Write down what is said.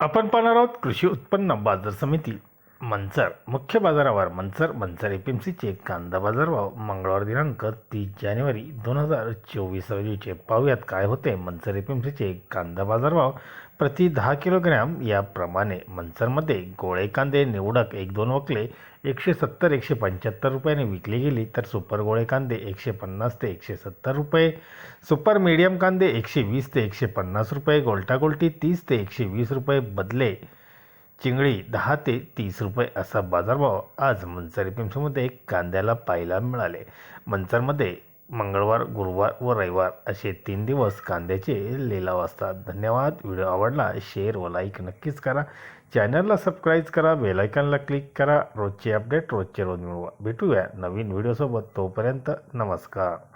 आपण पाहणार आहोत कृषी उत्पन्न बाजार समिती. मंचर. मुख्य बाजारावर Manchar Manchar A P M सीचे कांदा बाजारभाव मंगळवार दिनांक तीस जानेवारी दोन हजार चोवीस रोजीचे. पाहूयात काय होते मंचर ए पी एम सीचे कांदा बाजारभाव प्रति दहा किलोग्रॅम याप्रमाणे मंचरमध्ये गोळे कांदे निवडक एक दोन वकले एकशे सत्तर एकशे पंच्याहत्तर रुपयाने विकली गेली तर सुपर गोळे कांदे एकशे पन्नास ते एकशे सत्तर रुपये सुपर मीडियम कांदे एकशे वीस ते एकशे पन्नास रुपये गोल्टा गोल्टी तीस ते एकशे वीस रुपये बदले चिंगळी दहा ते तीस रुपये असा बाजारभाव आज मंचर पिंपसमध्ये कांद्याला पाहायला मिळाले. मंचरमध्ये मंगळवार गुरुवार व रविवार असे तीन दिवस कांद्याचे लिलाव असतात धन्यवाद. व्हिडिओ आवडला शेअर व लाईक नक्कीच करा. चॅनलला सबस्क्राईब करा बेलायकनला क्लिक करा. रोजचे अपडेट रोजचे रोज मिळवा. भेटूया नवीन व्हिडिओसोबत. तोपर्यंत नमस्कार.